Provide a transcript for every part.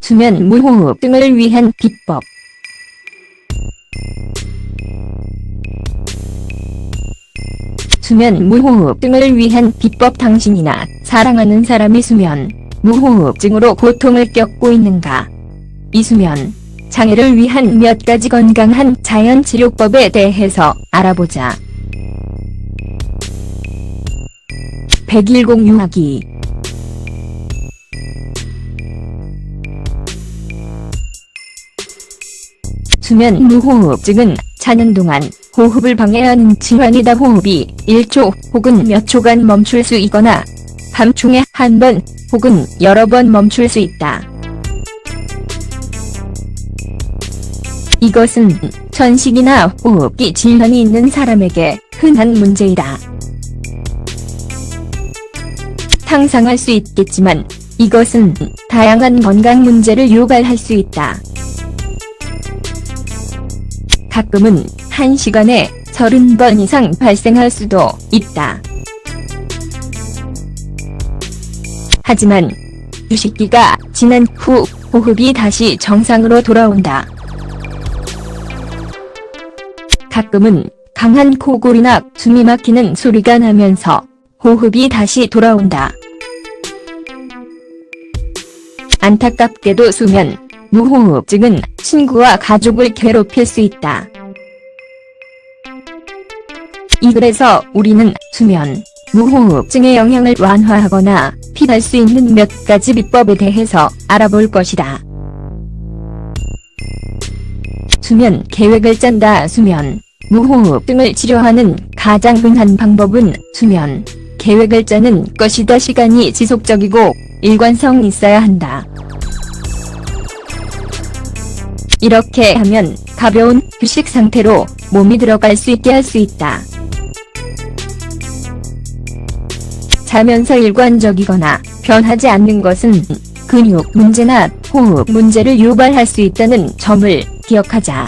수면 무호흡 등을 위한 비법. 수면 무호흡 등을 위한 비법 당신이나 사랑하는 사람이 수면 무호흡증으로 고통을 겪고 있는가? 이 수면 장애를 위한 몇 가지 건강한 자연 치료법에 대해서 알아보자. 110 유아기 수면 무호흡증은 자는 동안 호흡을 방해하는 질환이다. 호흡이 1초 혹은 몇 초간 멈출 수 있거나 밤중에 한 번 혹은 여러 번 멈출 수 있다. 이것은 천식이나 호흡기 질환이 있는 사람에게 흔한 문제이다. 상상할 수 있겠지만 이것은 다양한 건강 문제를 유발할 수 있다. 가끔은 한 시간에 30번 이상 발생할 수도 있다. 하지만 휴식기가 지난 후 호흡이 다시 정상으로 돌아온다. 가끔은 강한 코골이나 숨이 막히는 소리가 나면서 호흡이 다시 돌아온다. 안타깝게도 수면 무호흡증은 친구와 가족을 괴롭힐 수 있다. 이 글에서 우리는 수면 무호흡증의 영향을 완화하거나 피할 수 있는 몇 가지 비법에 대해서 알아볼 것이다. 수면 계획을 짠다. 수면 무호흡증을 치료하는 가장 흔한 방법은 수면 계획을 짜는 것이다. 시간이 지속적이고 일관성 있어야 한다. 이렇게 하면 가벼운 휴식 상태로 몸이 들어갈 수 있게 할 수 있다. 자면서 일관적이거나 변하지 않는 것은 근육 문제나 호흡 문제를 유발할 수 있다는 점을 기억하자.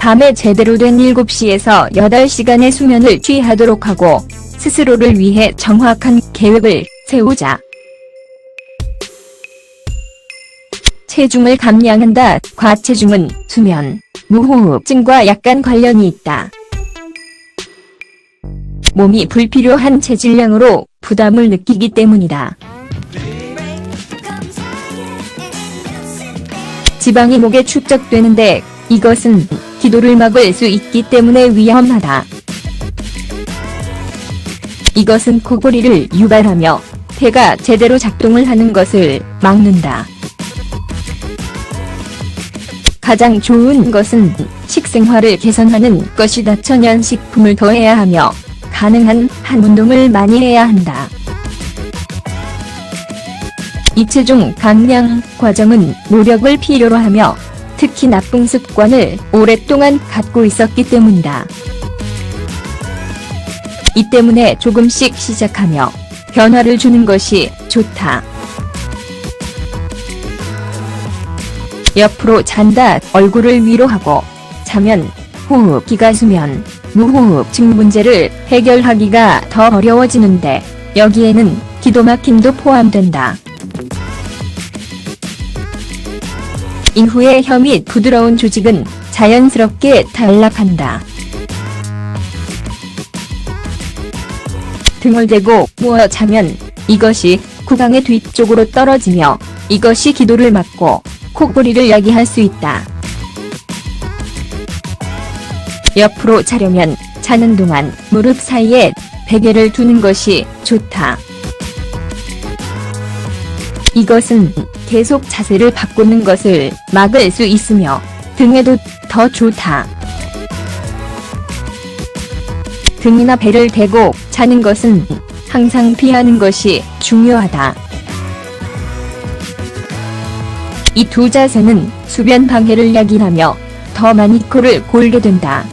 밤에 제대로 된 7시에서 8시간의 수면을 취하도록 하고 스스로를 위해 정확한 계획을 세우자. 체중을 감량한다. 과체중은 수면, 무호흡증과 약간 관련이 있다. 몸이 불필요한 체질량으로 부담을 느끼기 때문이다. 지방이 목에 축적되는데 이것은 기도를 막을 수 있기 때문에 위험하다. 이것은 코골이를 유발하며 폐가 제대로 작동을 하는 것을 막는다. 가장 좋은 것은 식생활을 개선하는 것이다. 천연식품을 더해야 하며 가능한 한 운동을 많이 해야 한다. 이체중 감량 과정은 노력을 필요로 하며 특히 나쁜 습관을 오랫동안 갖고 있었기 때문이다. 이 때문에 조금씩 시작하며 변화를 주는 것이 좋다. 옆으로 잔다 얼굴을 위로 하고 자면 호흡 기가 수면 무호흡증 문제를 해결하기가 더 어려워지는데 여기에는 기도 막힘도 포함된다. 이후에 혀 및 부드러운 조직은 자연스럽게 탈락한다. 등을 대고 누워 자면 이것이 구강의 뒤쪽으로 떨어지며 이것이 기도를 막고 코골이를 야기할 수 있다. 옆으로 자려면 자는 동안 무릎 사이에 베개를 두는 것이 좋다. 이것은 계속 자세를 바꾸는 것을 막을 수 있으며 등에도 더 좋다. 등이나 배를 대고 자는 것은 항상 피하는 것이 중요하다. 이 두 자세는 수변 방해를 야기하며 더 많이 코를 골게 된다.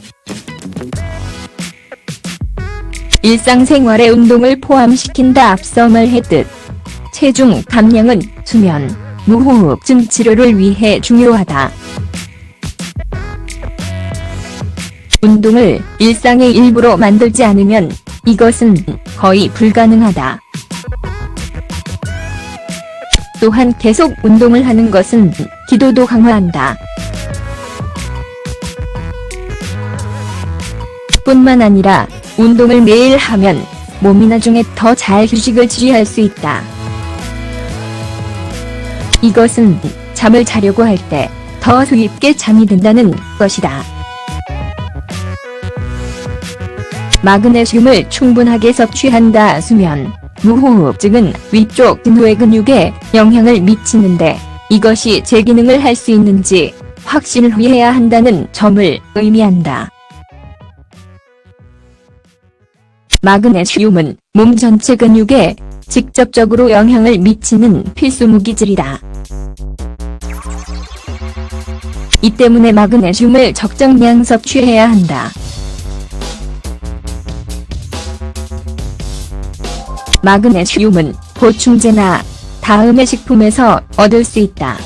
일상생활에 운동을 포함시킨다 앞서 말했듯 체중 감량은 수면, 무호흡증 치료를 위해 중요하다. 운동을 일상의 일부로 만들지 않으면 이것은 거의 불가능하다. 또한 계속 운동을 하는 것은 기도도 강화한다. 뿐만 아니라 운동을 매일 하면 몸이 나중에 더 잘 휴식을 취할 수 있다. 이것은 잠을 자려고 할 때 더 수입게 잠이 든다는 것이다. 마그네슘을 충분하게 섭취한다 수면, 무호흡증은 위쪽 등후의 근육에 영향을 미치는데 이것이 제 기능을 할 수 있는지 확신을 해야 한다는 점을 의미한다. 마그네슘은 몸 전체 근육에 직접적으로 영향을 미치는 필수 무기질이다. 이 때문에 마그네슘을 적정량 섭취해야 한다. 마그네슘은 보충제나 다음의 식품에서 얻을 수 있다.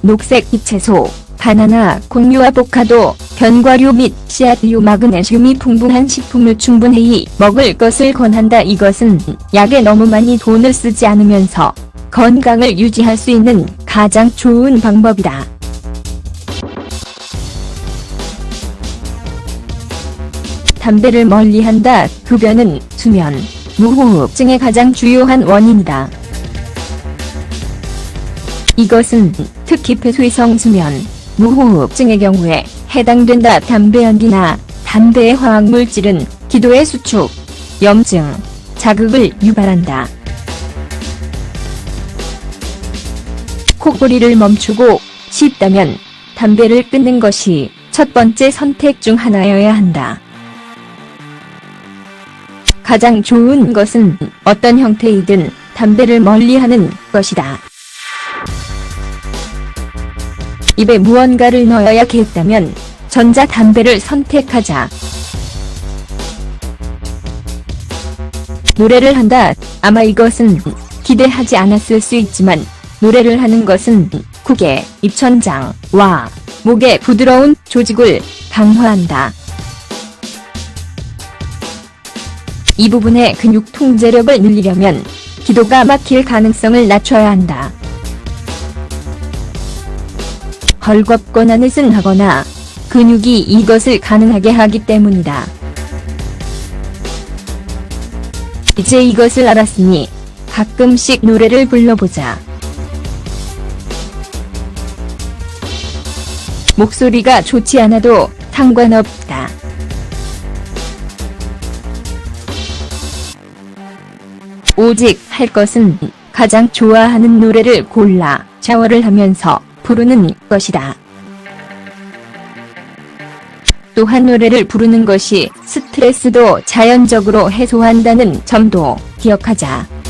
녹색 잎채소, 바나나, 콩류 아보카도, 견과류 및 씨앗류 마그네슘이 풍부한 식품을 충분히 먹을 것을 권한다. 이것은 약에 너무 많이 돈을 쓰지 않으면서 건강을 유지할 수 있는 가장 좋은 방법이다. 담배를 멀리한다. 흡연은 수면, 무호흡증의 가장 주요한 원인이다. 이것은 특히 폐쇄성 수면, 무호흡증의 경우에 해당된다. 담배 연기나 담배의 화학물질은 기도의 수축, 염증, 자극을 유발한다. 코골이를 멈추고 싶다면 담배를 끊는 것이 첫 번째 선택 중 하나여야 한다. 가장 좋은 것은 어떤 형태이든 담배를 멀리하는 것이다. 입에 무언가를 넣어야겠다면 전자 담배를 선택하자. 노래를 한다. 아마 이것은 기대하지 않았을 수 있지만 노래를 하는 것은 국의 입천장와 목의 부드러운 조직을 강화한다. 이 부분의 근육 통제력을 늘리려면 기도가 막힐 가능성을 낮춰야 한다. 헐겁거나 느슨하거나 근육이 이것을 가능하게 하기 때문이다. 이제 이것을 알았으니 가끔씩 노래를 불러보자. 목소리가 좋지 않아도 상관없다. 오직 할 것은 가장 좋아하는 노래를 골라 샤워를 하면서 부르는 것이다. 또한 노래를 부르는 것이 스트레스도 자연적으로 해소한다는 점도 기억하자.